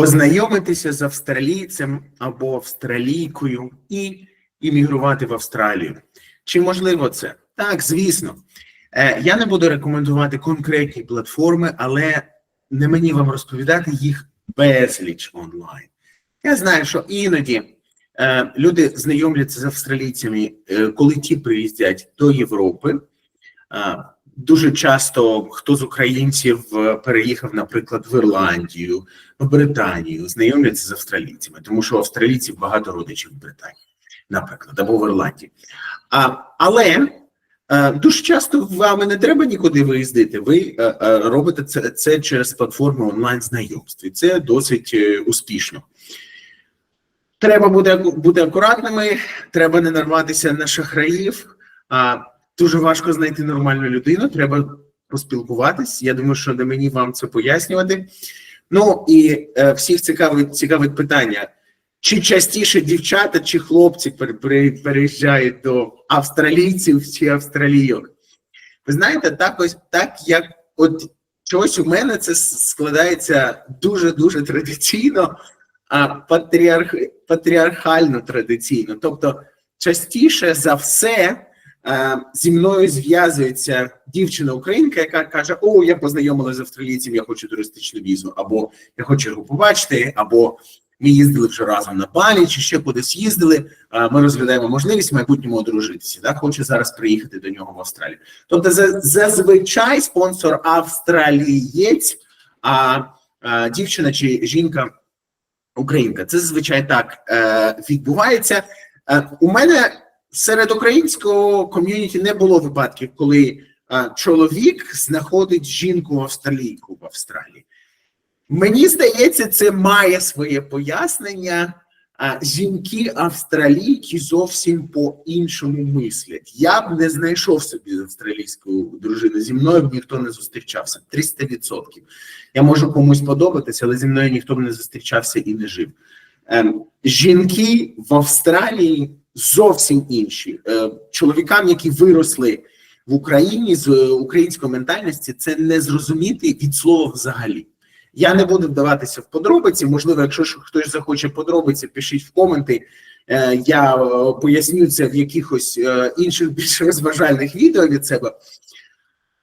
познайомитися з австралійцем або австралійкою і іммігрувати в Австралію. Чи можливо це? Так, звісно. Е, Я не буду рекомендувати конкретні платформи, але не мені вам розповідати їх безліч онлайн. Я знаю, що іноді е, люди знайомляться з австралійцями, е, коли ті приїздять до Європи. Е, Дуже часто хто з українців е, переїхав, наприклад, в Ірландію, в Британію, знайомляться з австралійцями, тому що австралійців багато родичів в Британії, наприклад, або в Ірландії. А, але е, дуже часто вам не треба нікуди виїздити. Ви е, е, робите це, це через платформу онлайн знайомств, і це досить е, успішно. Треба бути, бути акуратними, треба не нарватися на шахраїв. А, дуже важко знайти нормальну людину, треба поспілкуватись. Я думаю, що не мені вам це пояснювати. Ну і е, всіх цікавить, цікавить питання: чи частіше дівчата чи хлопці пер, переїжджають до австралійців чи австралійок? Ви знаєте, так ось так як от чогось у мене це складається дуже дуже традиційно, а патріарх, патріархально традиційно. Тобто, частіше за все зі мною зв'язується дівчина українка, яка каже: О, я познайомилася з австралійцем, я хочу туристичну візу, або я хочу його побачити, або ми їздили вже разом на Балі, чи ще кудись їздили. е, Ми розглядаємо можливість в майбутньому одружитися. Да? Хочу зараз приїхати до нього в Австралію. Тобто, зазвичай спонсор австралієць, а, а дівчина чи жінка українка. Це зазвичай так е, відбувається. Е, у мене серед українського ком'юніті не було випадків, коли чоловік знаходить жінку австралійку в Австралії. Мені здається, це має своє пояснення. А жінки австралійки зовсім по-іншому мислять. Я б не знайшов собі австралійську дружину. Зі мною б ніхто не зустрічався. 300%. Я можу комусь подобатися, але зі мною ніхто б не зустрічався і не жив. Ем, жінки в Австралії зовсім інші. Е, чоловікам, які виросли в Україні з е, української ментальності, це не зрозуміти від слова взагалі. Я не буду вдаватися в подробиці. Можливо, якщо хтось захоче подробиці, пишіть в коменти. Е, Я поясню це в якихось інших більш розважальних відео від себе.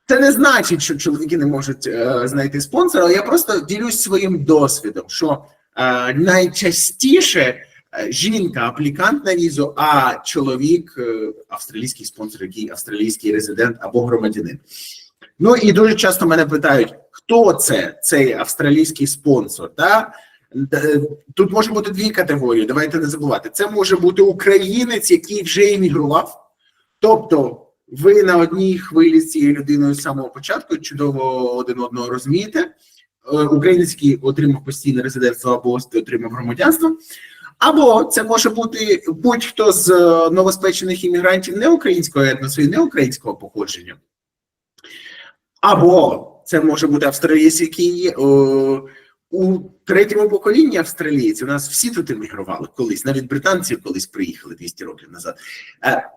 Це не значить, що чоловіки не можуть знайти спонсора, але я просто ділюсь своїм досвідом, що найчастіше жінка аплікант на візу, а чоловік е, австралійський спонсор, який австралійський резидент або громадянин. Ну і дуже часто мене питають, хто це цей австралійський спонсор. Да? Д- Тут може бути дві категорії. Давайте не забувати. Це може бути українець, який вже емігрував. Тобто, ви на одній хвилі з цією людиною з самого початку чудово один одного розумієте. Е, Українець, який отримав постійне резидентство або отримав громадянство. Або це може бути будь-хто з е, новоспечених іммігрантів не українського етносу і не українського походження. Або це може бути австралієць, який о, у третьому поколінні австралійці. У нас всі тут емігрували колись, навіть британці колись приїхали 200 років назад. Е,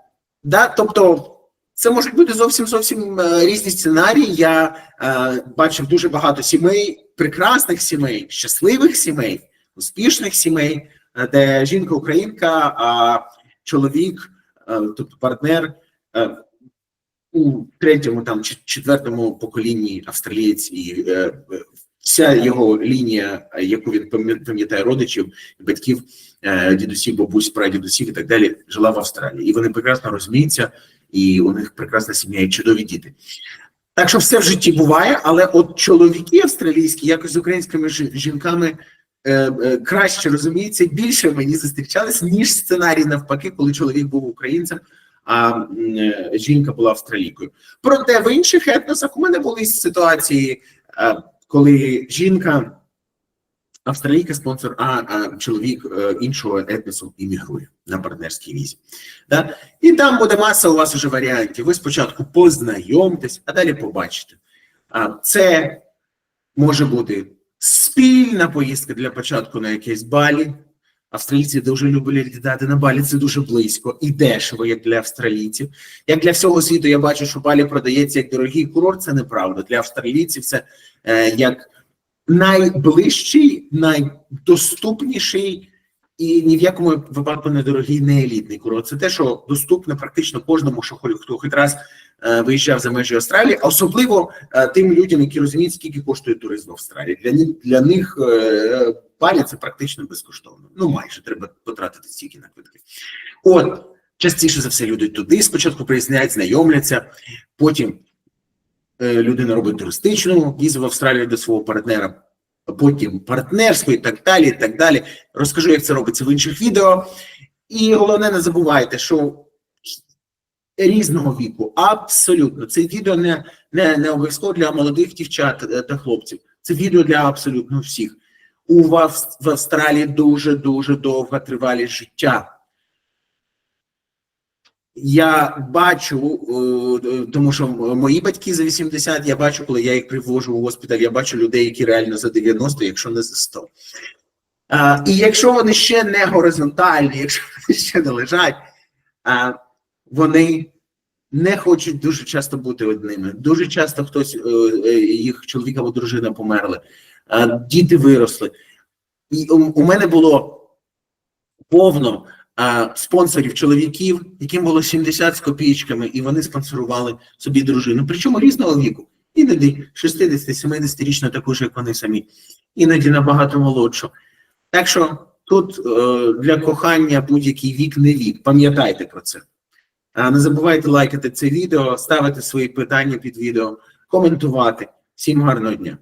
да, тобто, це можуть бути зовсім зовсім е, різні сценарії. Я е, бачив дуже багато сімей, прекрасних сімей, щасливих сімей, успішних сімей, е, де жінка українка, а чоловік, е, тобто партнер. е, у третьому там чи четвертому поколінні австралієць і е, е, вся його лінія, е, яку він пам'ятає родичів, батьків, е, дідусів, бабусь, прадідусів і так далі, жила в Австралії. І вони прекрасно розуміються, і у них прекрасна сім'я і чудові діти. Так що все в житті буває, але от чоловіки австралійські якось з українськими жінками е, е, краще розуміються, більше мені зустрічались, ніж сценарій навпаки, коли чоловік був українцем, а е, жінка була австралійкою. Проте в інших етносах у мене були ситуації, е, коли жінка австралійка спонсор, а, чоловік е, іншого етносу іммігрує на партнерській візі. І там буде маса у вас уже варіантів. Ви спочатку познайомтесь, а далі побачите. Це може бути спільна поїздка для початку на якійсь балі. Австралійці дуже люблять літати на Балі, це дуже близько і дешево, як для австралійців. Як для всього світу, я бачу, що Балі продається як дорогий курорт, це неправда. Для австралійців це е, як найближчий, найдоступніший і ні в якому випадку не дорогий, не елітний курорт. Це те, що доступне практично кожному, що хто хоч раз е, виїжджав за межі Австралії, а особливо е, тим людям, які розуміють, скільки коштує туризм в Австралії. Для них для них е, це практично безкоштовно. Ну майже треба потратити стільки на квитки. От частіше за все люди туди спочатку приїздять, знайомляться, потім людина робить туристичну візу в Австралію до свого партнера, потім партнерську і так далі. і так далі. Розкажу, як це робиться в інших відео. І головне, не забувайте, що різного віку, абсолютно. Це відео не, не, не обов'язково для молодих дівчат е, та хлопців. Це відео для абсолютно всіх. У вас в Австралії дуже дуже довга тривалість життя. Я бачу, е, тому що мої батьки за 80, я бачу, коли я їх привожу у госпіталь, я бачу людей, які реально за 90, якщо не за 100. І якщо вони ще не горизонтальні, якщо вони ще не лежать, вони не хочуть дуже часто бути одними. Дуже часто хтось, е, е, їх чоловік або дружина померли, діти виросли. І у, мене було повно спонсорів чоловіків, яким було 70 з копійками, і вони спонсорували собі дружину. Причому різного віку. Іноді 60-70 таку ж, як вони самі, іноді набагато молодшу. Так що тут е, для кохання будь-який вік не вік. Пам'ятайте про це. А не забувайте лайкати це відео, ставити свої питання під відео, коментувати. Всім гарного дня!